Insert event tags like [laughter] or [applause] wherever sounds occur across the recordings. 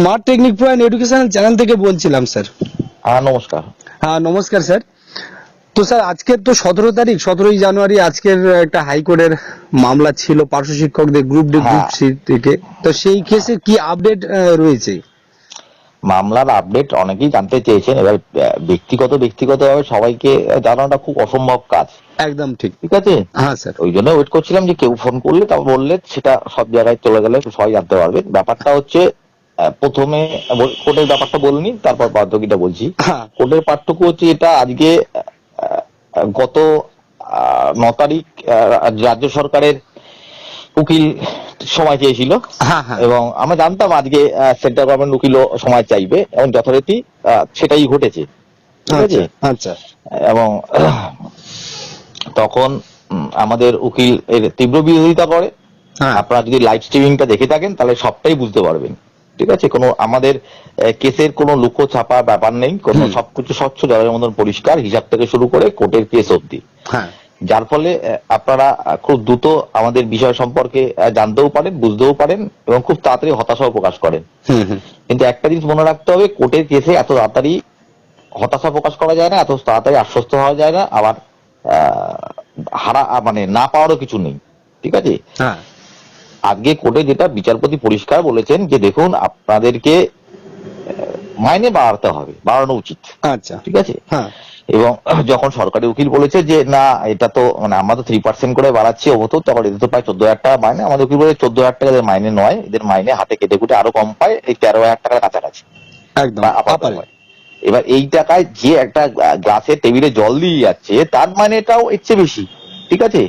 Smart technic pro and educational channel থেকে বলছিলাম sir হ্যাঁ নমস্কার। হ্যাঁ নমস্কার স্যার তো স্যার আজকের তো সতেরো তারিখ সতেরোই জানুয়ারি আজকের একটা হাইকোর্টের মামলা ছিল পার্শ্ব শিক্ষকদের গ্রুপ ডি গ্রুপ। সি থেকে। তো সেই কেসে কি আপডেট রয়েছে? মামলার আপডেট অনেকেই জানতে চেয়েছেন। এবার আহ, ব্যক্তিগত ব্যক্তিগতভাবে সবাইকে জানানোটা খুব অসম্ভব কাজ। একদম ঠিক। ঠিক আছে? হ্যাঁ স্যার ওই জন্য ওয়েট করছিলাম যে কেউ ফোন করলে তারপর বললে সেটা সব জায়গায় চলে গেলে সবাই জানতে পারবে। ব্যাপারটা হচ্ছে প্রথমে কোর্টের ব্যাপারটা বলিনি তারপর বার্ধকিটা বলছি। হ্যাঁ। কোর্টের পার্থক্য হচ্ছে এটা আজকে গত ন তারিখ রাজ্য সরকারের উকিল সময় চেয়েছিল। হ্যাঁ হ্যাঁ। এবং আমরা জানতাম আজকে সেন্ট্রাল গভর্নমেন্ট উকিলও সময় চাইবে এবং যথারীতি সেটাই ঘটেছে। ঠিক আছে? আচ্ছা আচ্ছা। এবং [clears throat] তখন আমাদের উকিল এর তীব্র বিরোধিতা করে। আপনারা যদি লাইভ স্ট্রিমিংটা দেখে থাকেন তাহলে সবটাই বুঝতে পারবেন। ঠিক আছে? কোনো আমাদের কেসের কোনো লুকো ছাপা ব্যাপার নেই কোনো সবকিছু স্বচ্ছ জলের মতন পরিষ্কার হিসাব থেকে শুরু করে কোর্টের কেস অবধি। হ্যাঁ। যার ফলে আপনারা খুব দ্রুত আমাদের বিষয় সম্পর্কে জানতেও পারেন বুঝতেও পারেন এবং খুব তাড়াতাড়ি হতাশাও প্রকাশ করেন। কিন্তু একটা জিনিস মনে রাখতে হবে কোর্টের কেসে এত তাড়াতাড়ি হতাশা প্রকাশ করা যায় না এত তাড়াতাড়ি আশ্বস্ত হওয়া যায় না আবার আহ, হারা মানে না পাওয়ারও কিছু নেই। ঠিক আছে? হ্যাঁ। আজকে কোর্টে যেটা বিচারপতি পরিষ্কার বলেছেন যে দেখুন আপনাদেরকে মাইনে বাড়াতে হবে বাড়ানো উচিত। আচ্ছা। ঠিক আছে? হ্যাঁ। এবং যখন সরকারি উকিল বলেছে যে না এটা তো মানে আমরা তো থ্রি পার্সেন্ট করে বাড়াচ্ছি ও তো তখন এদের তো প্রায় চোদ্দ হাজার টাকা মাইনে। আমাদের উকিল বলে চোদ্দ হাজার টাকা মাইনে নয় এদের মাইনে হাতে কেটে কুটে আরও কম পায় এই তেরো হাজার টাকার কাছাকাছি। একদম। এবার এই টাকায় যে একটা গ্লাসের টেবিলে জল দিয়ে যাচ্ছে তার মাইনেটাও এর চেয়ে বেশি। ঠিক আছে?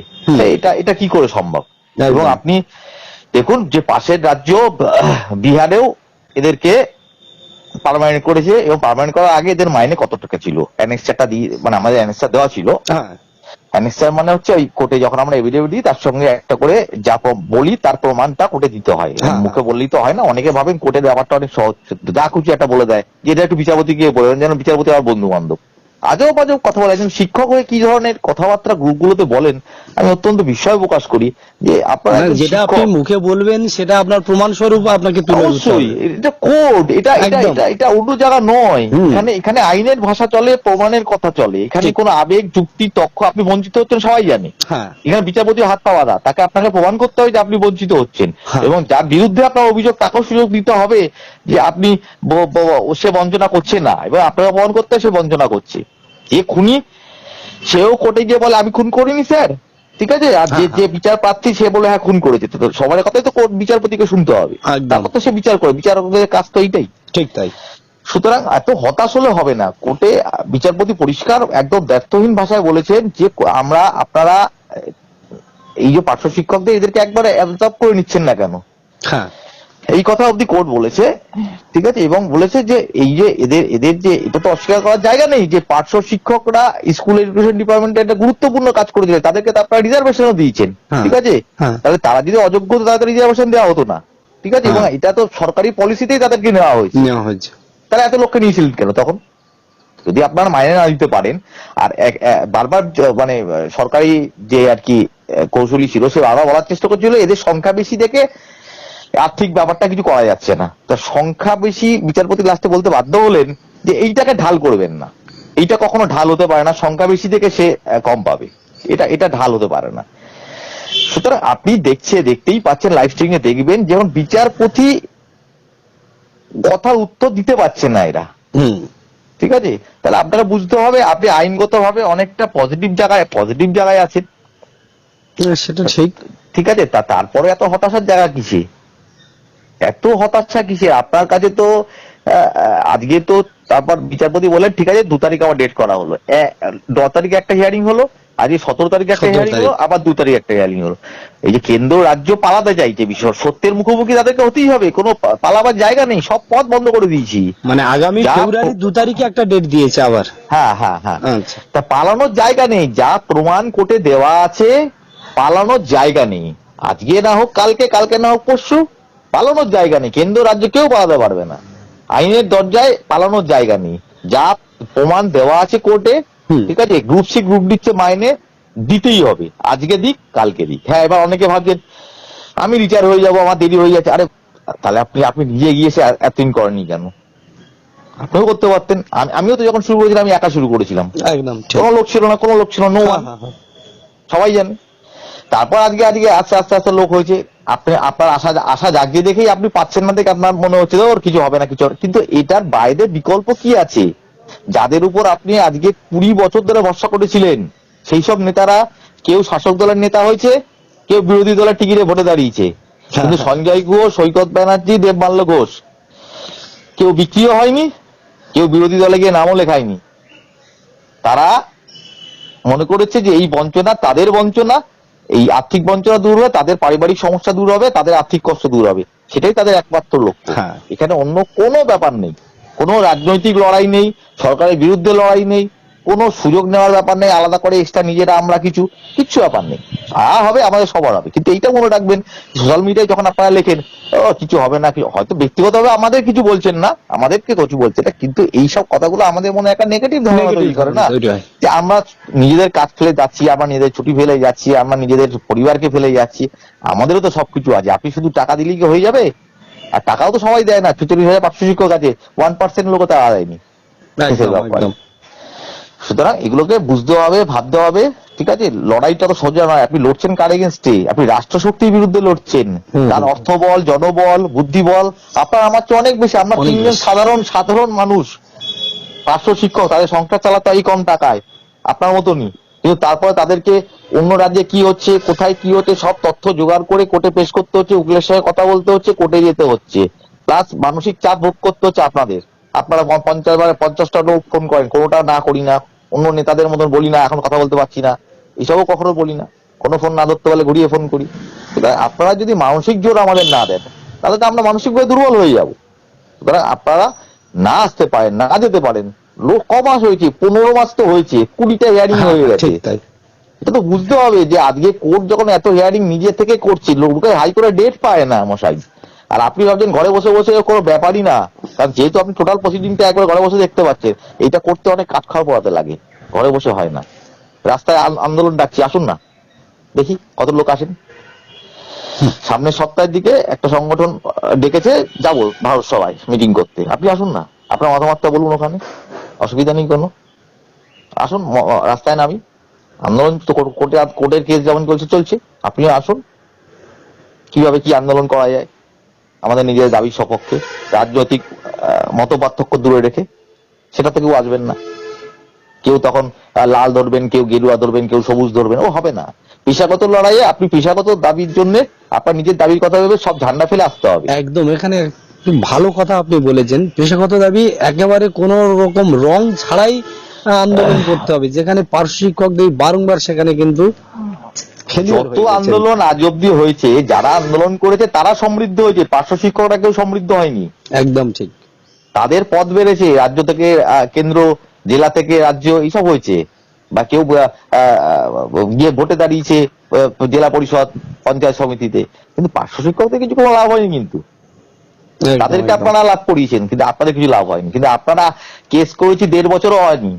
এটা এটা কি করে সম্ভব? এবং আপনি দেখুন যে পাশের রাজ্য বিহারেও এদেরকে পারমানেন্ট করেছে এবং পারমানেন্ট করার আগে এদের মাইনে কত টাকা ছিল? অ্যানেক্সারটা দিয়ে মানে আমাদের অ্যানেক্সার দেওয়া ছিল। অ্যানেক্সার মানে হচ্ছে ওই কোর্টে যখন আমরা এভিডেভিট দিই তার সঙ্গে একটা করে যা বলি তার প্রমাণটা কোর্টে দিতে হয়। হ্যাঁ। মুখে বললেই তো হয় না অনেকে ভাবেন কোর্টের ব্যাপারটা অনেক সহজ। যা খুশি একটা বলে দেয়। যে এটা একটু বিচারপতি গিয়ে বলেন যেন বিচারপতি আমার বন্ধু বান্ধব আজব আজব কথা বলে একজন শিক্ষক হয়ে কি ধরনের কথাবার্তা গ্রুপগুলোতে বলেন আমি অত্যন্ত বিস্ময় প্রকাশ করি যে আপনারা যেটা আপনি মুখে বলবেন সেটা আপনার প্রমাণ স্বরূপ আপনাকে তুলে অবশ্যই এটা কোড এটা এটা এটা এটা অন্য জায়গা নয়। এখানে এখানে আইনের ভাষা চলে প্রমাণের কথা চলে। এখানে। কোনো আবেগ যুক্তি তক্ষ আপনি বঞ্চিত হচ্ছেন সবাই জানে। হ্যাঁ। এখানে বিচারপতি হাত পাওয়া দা তাকে আপনাকে প্রমাণ করতে হবে যে আপনি বঞ্চিত হচ্ছেন। হ্যাঁ। এবং যার বিরুদ্ধে আপনার অভিযোগ তাকেও সুযোগ দিতে হবে যে আপনি সে বঞ্চনা করছে না এবং আপনাকে প্রমাণ করতে সে বঞ্চনা করছে। যে খুনি সেও কোর্টে গিয়ে বলে আমি খুন করিনি স্যার। ঠিক আছে? আর যে হ্যাঁ, যে বিচার প্রার্থী সে বলে হ্যাঁ খুন করেছে। তো সবার কথাই তো কোর্ট বিচারপতিকে শুনতে হবে। তারপর তো সে বিচার করে। বিচারকদের কাজ তো এইটাই। ঠিক তাই। সুতরাং এত হতাশ হলে হবে না। কোর্টে বিচারপতি পরিষ্কার একদম ব্যর্থহীন ভাষায় বলেছেন যে আমরা আপনারা এই যে পার্শ্ব শিক্ষকদের এদেরকে একবারে অ্যাবজর্ব করে নিচ্ছেন না কেন? হ্যাঁ। এই কথা অবধি কোর্ট বলেছে ঠিক আছে এবং বলেছে যে এই যে এদের এদের যে এটা তো অস্বীকার করার জায়গা নেই যে পার্শ্ব শিক্ষকরা স্কুল এডুকেশন ডিপার্টমেন্টে একটা গুরুত্বপূর্ণ কাজ করে দিলেন তাদেরকে তো আপনারা রিজার্ভেশনও দিয়েছেন হ্যাঁ। ঠিক আছে হ্যাঁ। তাহলে তারা যদি অযোগ্য হতো তাদের রিজার্ভেশন দেওয়া হতো না ঠিক আছে এবং হ্যাঁ। এটা তো সরকারি পলিসিতেই তাদেরকে নেওয়া হয়েছে নেওয়া হয়েছে তারা এত লোককে নিয়েছিলেন কেন তখন যদি আপনার মাইনে না দিতে পারেন আর এক- বারবার মানে সরকারি যে আর কি কৌশলী ছিল সে বারবার বলার চেষ্টা করছিল এদের সংখ্যা বেশি দেখে আর্থিক ব্যাপারটা কিছু করা যাচ্ছে না। তা সংখ্যা বেশি বিচারপতি লাস্টে বলতে বাধ্য হলেন যে এইটাকে ঢাল করবেন না। এইটা কখনো ঢাল হতে পারে না সংখ্যা বেশি থেকে সে কম পাবে। এটা এটা ঢাল হতে পারে না। সুতরাং আপনি দেখছে দেখতেই পাচ্ছেন লাইভ স্ট্রিমে দেখবেন যেমন বিচারপতি কথার উত্তর দিতে পারছে না এরা। ঠিক আছে? তাহলে আপনারা বুঝতে হবে আপনি আইনগত ভাবে অনেকটা পজিটিভ জায়গায় পজিটিভ জায়গায় আছেন। সেটা ঠিক। ঠিক আছে? তা তারপরে এত হতাশার জায়গা কিসে? এত হতাশা কিসে আপনার কাছে তো আজকে তো তারপর বিচারপতি বলেন ঠিক আছে দু তারিখ আমার ডেট করা হলো। ন তারিখে একটা হিয়ারিং হলো আজকে সতেরো তারিখে একটা হিয়ারিং হলো আবার দু তারিখে একটা হিয়ারিং হলো। এই যে কেন্দ্র রাজ্য পালাতে চাইছে বিষয় সত্যের মুখোমুখি তাদেরকে হতেই হবে কোনো পালাবার জায়গা নেই সব পথ বন্ধ করে দিয়েছি। মানে আগামী ফেব্রুয়ারি দু তারিখে একটা ডেট দিয়েছে আবার। হ্যাঁ হ্যাঁ হ্যাঁ। আচ্ছা। তা পালানোর জায়গা নেই যা প্রমাণ কোটে দেওয়া আছে পালানোর জায়গা নেই। আজকে না হোক কালকে কালকে না হোক পরশু। পালানোর জায়গা নেই। কেন্দ্র রাজ্য কেউ পালাতে পারবে না। আইনের দরজায় পালানোর জায়গা নেই। যা প্রমাণ দেওয়া আছে কোর্টে ঠিক আছে? গ্রুপ সি গ্রুপ দিচ্ছে মাইনে দিতেই হবে। আজকে দিক কালকে দিক। হ্যাঁ এবার অনেকে ভাবছেন আমি রিটায়ার হয়ে যাব আমার দেরি হয়ে যাচ্ছে। আরে তাহলে আপনি আপনি নিজে গিয়ে সে এতদিন করেননি কেন? আপনিও করতে পারতেন। আমি- আমিও তো যখন শুরু করেছিলাম আমি একা শুরু করেছিলাম। একদম কোনো লোক ছিল না কোনো লোক ছিল নো হ্যাঁ, হ্যাঁ, হ্যাঁ। সবাই জানে। তারপর আজকে আজকে আস্তে আস্তে আস্তে লোক হয়েছে। আপনি আপনার আশা আশা জাগিয়ে দেখেই আপনি পাচ্ছেন না দেখে আপনার মনে হচ্ছে ওর কিছু হবে না কিছু কিন্তু এটার বাইরে বিকল্প কি আছে? যাদের উপর আপনি আজকে কুড়ি বছর ধরে ভরসা করেছিলেন সেই সব নেতারা কেউ শাসক দলের নেতা হয়েছে কেউ বিরোধী দলের টিকিটে ভোটে দাঁড়িয়েছে। কিন্তু হ্যাঁ। সঞ্জয় ঘোষ সৈকত ব্যানার্জি দেবমাল্য ঘোষ কেউ বিক্রিও হয়নি কেউ বিরোধী দলে গিয়ে নামও লেখায়নি। তারা মনে করেছে যে এই বঞ্চনা তাদের বঞ্চনা এই আর্থিক বঞ্চনা দূর হবে তাদের পারিবারিক সমস্যা দূর হবে তাদের আর্থিক কষ্ট দূর হবে। সেটাই তাদের একমাত্র লক্ষ্য। হ্যাঁ। এখানে অন্য কোনো ব্যাপার নেই। কোনো রাজনৈতিক লড়াই নেই সরকারের বিরুদ্ধে লড়াই নেই কোনো সুযোগ নেওয়ার ব্যাপার নেই আলাদা করে এক্সট্রা নিজেরা আমরা কিছু কিচ্ছু ব্যাপার নেই। যা হবে আমাদের সবার হবে। কিন্তু এইটা মনে রাখবেন সোশ্যাল মিডিয়ায় যখন আপনারা লেখেন ও কিছু হবে না হয়তো ব্যক্তিগতভাবে আমাদের কিছু বলছেন না আমাদেরকে কিছু বলছেন না কিন্তু এইসব কথাগুলো আমাদের মনে একটা নেগেটিভ ধারণা তৈরি করে না। যে আমরা নিজেদের কাজ ফেলে যাচ্ছি আমরা নিজেদের ছুটি ফেলে যাচ্ছি আমরা নিজেদের পরিবারকে ফেলে যাচ্ছি আমাদেরও তো সবকিছু আছে। আপনি শুধু টাকা দিলেই কি হয়ে যাবে? আর টাকাও তো সবাই দেয় না। ছেচল্লিশ হাজার পাঁচশো শিক্ষক আছে। ওয়ান পার্সেন্ট লোকও টাকা দেয়নি শেষের একদম, ব্যাপার। একদম। সুতরাং এগুলোকে বুঝতে হবে ভাবতে হবে ঠিক আছে? লড়াইটা তো সোজা নয়। আপনি লড়ছেন কার এগেনস্টে আপনি রাষ্ট্রশক্তির বিরুদ্ধে লড়ছেন। তার অর্থবল জনবল বুদ্ধিবল আপনার আমার চেয়ে অনেক বেশি। আমরা তিনজন সাধারণ সাধারণ মানুষ। পার্শ্ব শিক্ষক তাদের সংসার চালাতে এই কম টাকায় আপনার মতনই। কিন্তু তারপরে তাদেরকে অন্য রাজ্যে কি হচ্ছে কোথায় কি হচ্ছে সব তথ্য জোগাড় করে কোর্টে পেশ করতে হচ্ছে উকিলের সঙ্গে কথা বলতে হচ্ছে কোর্টে যেতে হচ্ছে। প্লাস মানসিক চাপ ভোগ করতে হচ্ছে আপনাদের। আপনারা পঞ্চাশ বারে পঞ্চাশটা লোক ফোন করেন কোনোটা না করি না। অন্য নেতাদের মতন বলি না এখন কথা বলতে পারছি না। এসবও কখনো বলি না। কোনো ফোন না ধরতে পারলে ঘুরিয়ে ফোন করি। সুতরাং আপনারা যদি মানসিক জোর আমাদের না দেন তাহলে তো আমরা মানসিকভাবে দুর্বল হয়ে যাব। সুতরাং আপনারা না আসতে পারেন না যেতে পারেন। লোক ক মাস হয়েছে পনেরো মাস তো হয়েছে কুড়িটা হিয়ারিং হ্যাঁ, গেছে। তাই। এটা তো বুঝতে হবে যে আজকে কোর্ট যখন এত হিয়ারিং নিজে থেকে করছে হাই হাইকোর্টে ডেট পায় না মশাই। আর আপনি ভাবছেন ঘরে বসে বসে কোনো ব্যাপারই না। কারণ যেহেতু আপনি টোটাল প্রসিডিংটা একবার ঘরে বসে দেখতে পাচ্ছেন এটা করতে অনেক কাঠ খাওয়া পড়াতে লাগে। ঘরে বসে হয় না। রাস্তায় আন্দোলন ডাকছি, আসুন না। দেখি কত লোক আসেন। সামনের সপ্তাহের দিকে একটা সংগঠন ডেকেছে, যাব ভারত সবাই মিটিং করতে। আপনি আসুন না। আপনার মতামতটা বলুন ওখানে। অসুবিধা নেই কোনো। আসুন রাস্তায় নামি। আন্দোলন তো কোর- কোর্টে কোর্টের কেস যেমন চলছে চলছে। আপনিও আসুন। কীভাবে কি আন্দোলন করা যায়? আমাদের নিজের দাবির সপক্ষে রাজনৈতিক মত পার্থক্য দূরে রেখে সেটা থেকেও আসবেন না। কেউ তখন লাল ধরবেন কেউ গেরুয়া ধরবেন কেউ সবুজ ধরবেন ও হবে না। পেশাগত লড়াইয়ে আপনি পেশাগত দাবির জন্য আপনার নিজের দাবির কথা ভেবে সব ঝান্ডা ফেলে আসতে হবে। একদম এখানে ভালো কথা আপনি বলেছেন। পেশাগত দাবি একেবারে কোন রকম রং ছাড়াই আন্দোলন করতে হবে। যেখানে পার্শ্ব শিক্ষকদের বারংবার সেখানে কিন্তু যত আন্দোলন আজ অব্দি হয়েছে যারা আন্দোলন করেছে তারা সমৃদ্ধ হয়েছে পার্শ্ব শিক্ষকরা কেউ সমৃদ্ধ হয়নি। একদম ঠিক। তাদের পদ বেড়েছে রাজ্য থেকে কেন্দ্র জেলা থেকে রাজ্য এইসব হয়েছে। বা কেউ গিয়ে ভোটে দাঁড়িয়েছে জেলা পরিষদ পঞ্চায়েত সমিতিতে। কিন্তু পার্শ্ব শিক্ষকদের কিছু কোনো লাভ হয়নি কিন্তু। তাদেরকে আপনারা লাভ করিয়েছেন কিন্তু আপনাদের কিছু লাভ হয়নি। কিন্তু আপনারা কেস করেছি দেড় বছরও হয়নি।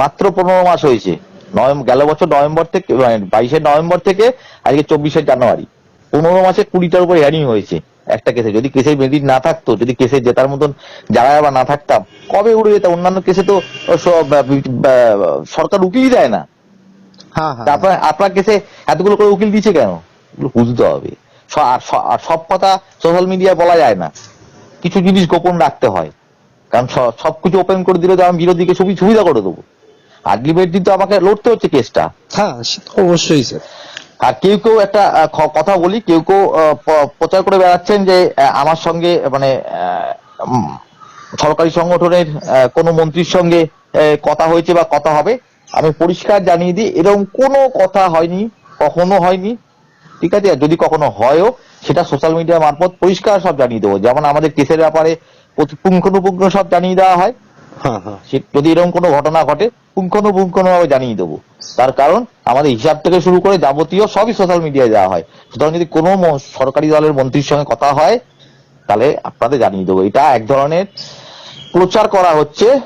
মাত্র পনেরো মাস হয়েছে। নভেম্বর গেল বছর নভেম্বর থেকে বাইশে নভেম্বর থেকে আজকে চব্বিশে জানুয়ারি। পনেরো মাসে কুড়িটার উপর হ্যারিং হয়েছে একটা কেসে যদি কেসের মেরিট না থাকতো যদি কেসে জেতার মতন জায়গায় বা না থাকতাম কবে উড়ে যেতাম অন্যান্য কেসে তো সরকার উকিলই দেয় না। হ্যাঁ হ্যাঁ। তারপরে আপনার কেসে এতগুলো করে উকিল দিচ্ছে কেন? বুঝতে হবে। আর সব কথা সোশ্যাল মিডিয়ায় বলা যায় না। কিছু জিনিস গোপন রাখতে হয়। কারণ সবকিছু ওপেন করে দিলে তো আমি বিরোধীকে সুবি- সুবিধা করে দেবো। আলটিমেটলি তো আমাকে লড়তে হচ্ছে কেসটা। হ্যাঁ অবশ্যই স্যার। আর কেউ কেউ একটা কথা বলি কেউ কেউ প্রচার করে বেড়াচ্ছেন যে আমার সঙ্গে মানে সরকারি সংগঠনের কোনো মন্ত্রীর সঙ্গে কথা হয়েছে বা কথা হবে আমি পরিষ্কার জানিয়ে দিই এরকম কোনো কথা হয়নি কখনো হয়নি ঠিক আছে? যদি কখনো হয়ও সেটা সোশ্যাল মিডিয়া মারফত পরিষ্কার সব জানিয়ে দেবো। যেমন আমাদের কেসের ব্যাপারে পুঙ্খানুপুঙ্খ সব জানিয়ে দেওয়া হয়। যদি এরকম কোনো ঘটনা ঘটে পুঙ্খানুপুঙ্খানুভাবে জানিয়ে দেবো। তার কারণ আমাদের হিসাব থেকে শুরু করে যাবতীয় সবই সোশ্যাল মিডিয়ায় দেওয়া হয়। সুতরাং যদি কোনো সরকারি দলের মন্ত্রীর সঙ্গে কথা হয় তাহলে আপনাদের জানিয়ে দেবো। এটা এক ধরনের প্রচার করা হচ্ছে।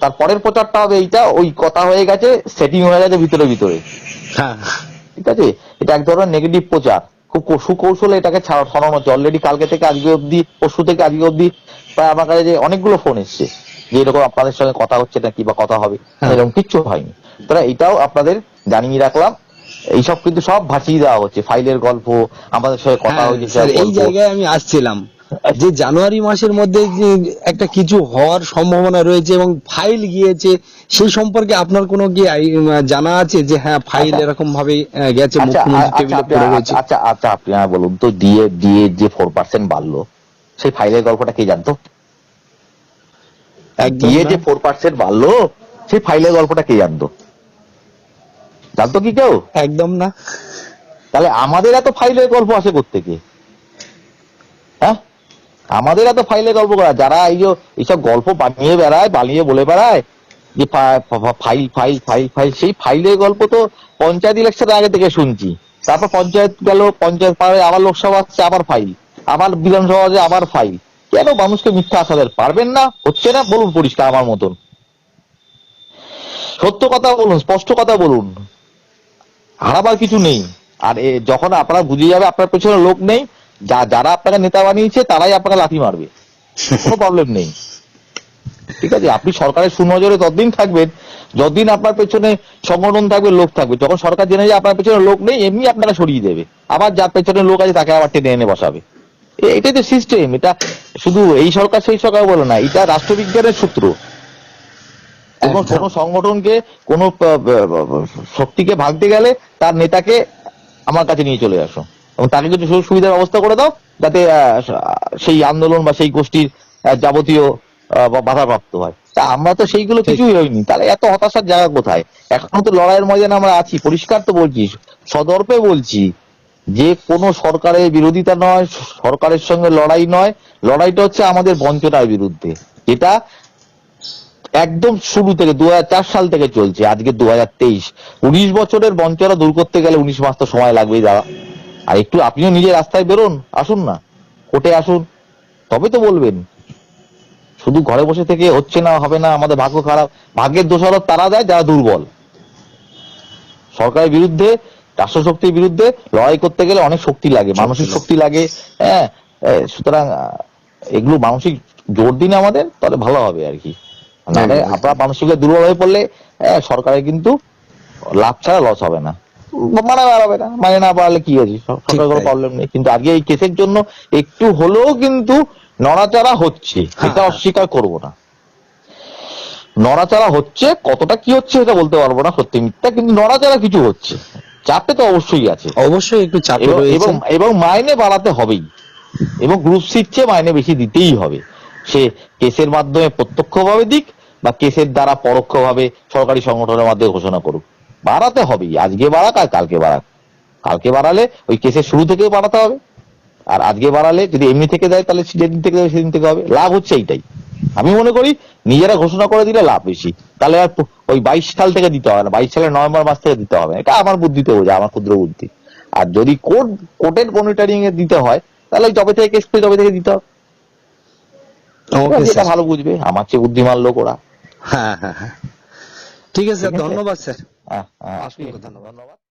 তার পরের প্রচারটা হবে এইটা ওই কথা হয়ে গেছে সেটিং হয়ে গেছে ভিতরে ভিতরে। হ্যাঁ। ঠিক আছে? এটা এক ধরনের নেগেটিভ প্রচার। খুব সুকৌশলে এটাকে ছাড়া- সরানো হচ্ছে। অলরেডি কালকে থেকে আজকে অবধি পরশু থেকে আজকে অবধি প্রায় আমার কাছে যে অনেকগুলো ফোন এসছে যে এরকম আপনাদের সঙ্গে কথা হচ্ছে নাকি বা কথা হবে হ্যাঁ। এরকম কিচ্ছু হয়নি। তারা এটাও আপনাদের জানিয়ে রাখলাম। এইসব কিন্তু সব ভাসিয়ে দেওয়া হচ্ছে ফাইলের গল্প আমাদের সঙ্গে কথা হ্যাঁ, হয়েছে এই জায়গায় আমি আসছিলাম। যে জানুয়ারি মাসের মধ্যে যে একটা কিছু হওয়ার সম্ভাবনা রয়েছে এবং ফাইল গিয়েছে সেই সম্পর্কে আপনার কোনো কি জানা আছে যে হ্যাঁ ফাইল আচ্ছা। এরকম ভাবে গেছে আচ্ছা আচ্ছা আপনি- আচ্ছা আচ্ছা আপনি বলুন তো ডিএ ডিএ যে ফোর পার্সেন্ট বাড়লো সেই ফাইলের গল্পটা কে জানতো? না। যে ফোর পার্সেন্ট বাড়লো সেই ফাইলের গল্পটা কে জানতো? জানতো কি কেউ? একদম না। তাহলে আমাদের এত ফাইলের গল্প আসে থেকে হ্যাঁ? আমাদের এত ফাইলের গল্প করা যারা এই যে এইসব গল্প বানিয়ে বেড়ায় বানিয়ে বলে বেড়ায় যে ফাইল ফাইল ফাইল ফাইল সেই ফাইলের গল্প তো পঞ্চায়েত ইলেকশনের আগে থেকে শুনছি। তারপর পঞ্চায়েত গেল পঞ্চায়েত পাড়ে আবার লোকসভা আসছে আবার ফাইল। আবার বিধানসভা যে আবার ফাইল কেন মানুষকে মিথ্যা আসাদের পারবেন না? হচ্ছে না? বলুন পরিষ্কার আমার মতন। সত্য কথা বলুন, স্পষ্ট কথা বলুন। হারাবার কিছু নেই। আর যখন আপনারা বুঝে যাবে আপনার পেছনে লোক নেই, যা, যারা আপনাকে নেতা বানিয়েছে, তারাই আপনাকে লাথি মারবে। কোনো প্রবলেম নেই। ঠিক আছে? আপনি সরকারের সুনজরে ততদিন থাকবেন, যতদিন আপনার পেছনে সংগঠন থাকবে, লোক থাকবে। যখন সরকার জেনে যায় আপনার পেছনে লোক নেই, এমনি আপনারা সরিয়ে দেবে। আবার যার পেছনে লোক আছে, তাকে আবার টেনে এনে বসাবে। এটাই তো সিস্টেম এটা শুধু এই সরকার সেই সরকার বলে না এটা রাষ্ট্রবিজ্ঞানের সূত্র। কোনো। কোনো সংগঠনকে কোনো শক্তিকে ভাঙতে গেলে তার নেতাকে আমার কাছে নিয়ে চলে আসো। এবং তাকে কিছু সুযোগ সুবিধার ব্যবস্থা করে দাও যাতে আহ, সেই আন্দোলন বা সেই গোষ্ঠীর যাবতীয় বাধাপ্রাপ্ত হয়। তা আমরা তো সেইগুলো কিছুই হয়নি তাহলে এত হতাশার জায়গা কোথায়? এখনও তো লড়াইয়ের ময়দানে আমরা আছি পরিষ্কার তো বলছি সদর্পে বলছি। যে কোনো সরকারের বিরোধিতা নয়, সরকারের সঙ্গে লড়াই নয়। লড়াইটা হচ্ছে আমাদের বঞ্চনার বিরুদ্ধে। এটা একদম শুরু থেকে, দুহাজার চার সাল থেকে চলছে, আজকে দু হাজার তেইশ। উনিশ বছরের বঞ্চনা দূর করতে গেলে উনিশ মাস তো সময় লাগবেই দাঁড়া আর একটু আপনিও নিজে রাস্তায় বেরোন, আসুন না। কোর্টে আসুন, তবে তো বলবেন। শুধু ঘরে বসে থেকে হচ্ছে না, হবে না, আমাদের ভাগ্য খারাপ। ভাগ্যের দোষারোপ তারা দেয়, যারা দুর্বল। সরকারের বিরুদ্ধে রাষ্ট্রশক্তির বিরুদ্ধে লড়াই করতে গেলে অনেক শক্তি লাগে মানসিক শক্তি লাগে হ্যাঁ? সুতরাং এগুলো মানসিক জোর দিন আমাদের তাহলে ভালো হবে আর কি। নাহলে আপনারা মানসিক দুর্বল হয়ে পড়লে সরকারের কিন্তু লাভ ছাড়া লস হবে না। মানে বাড়াবে না মানে না বাড়ালে কি হয়েছে সরকার কোনো প্রবলেম নেই। কিন্তু আজকে এই কেসের জন্য একটু হলেও কিন্তু নড়াচড়া হচ্ছে হ্যাঁ, এটা হ্যাঁ। অস্বীকার করব না। নড়াচড়া হচ্ছে কতটা কি হচ্ছে এটা বলতে পারব না সত্যি মিথ্যা কিন্তু নড়াচড়া কিছু হচ্ছে। চাপে তো অবশ্যই আছে। অবশ্যই একটু চাপে এবং এবং মাইনে বাড়াতে হবেই। এবং গ্রুপ সিট চেয়ে মাইনে বেশি দিতেই হবে। সে কেসের মাধ্যমে প্রত্যক্ষভাবে দিক বা কেসের দ্বারা পরোক্ষভাবে সরকারি সংগঠনের মাধ্যমে ঘোষণা করুক। বাড়াতে হবেই। আজকে বাড়াক আর কালকে বাড়াক। কালকে বাড়ালে ওই কেসের শুরু থেকেই বাড়াতে হবে। আর আজকে বাড়ালে যদি এমনি থেকে দেয় তাহলে যেদিন থেকে দেয় সেদিন থেকে হবে। লাভ হচ্ছে এইটাই। আমি মনে করি নিজেরা ঘোষণা করে দিলে লাভ বেশি। তাহলে আর ওই বাইশ সাল থেকে দিতে হবে না বাইশ সালের নভেম্বর মাস থেকে দিতে হবে এটা আমার বুদ্ধিতে বোঝা আমার ক্ষুদ্র বুদ্ধি। আর যদি কোর্ট কোর্টের মনিটরিং এ দিতে হয় তাহলে ওই জবে থেকে কেস করে জবে থেকে দিতে হবে। ভালো বুঝবে। আমার চেয়ে বুদ্ধিমান লোক ওরা। হ্যাঁ হ্যাঁ হ্যাঁ। ঠিক আছে ধন্যবাদ স্যার। ধন্যবাদ।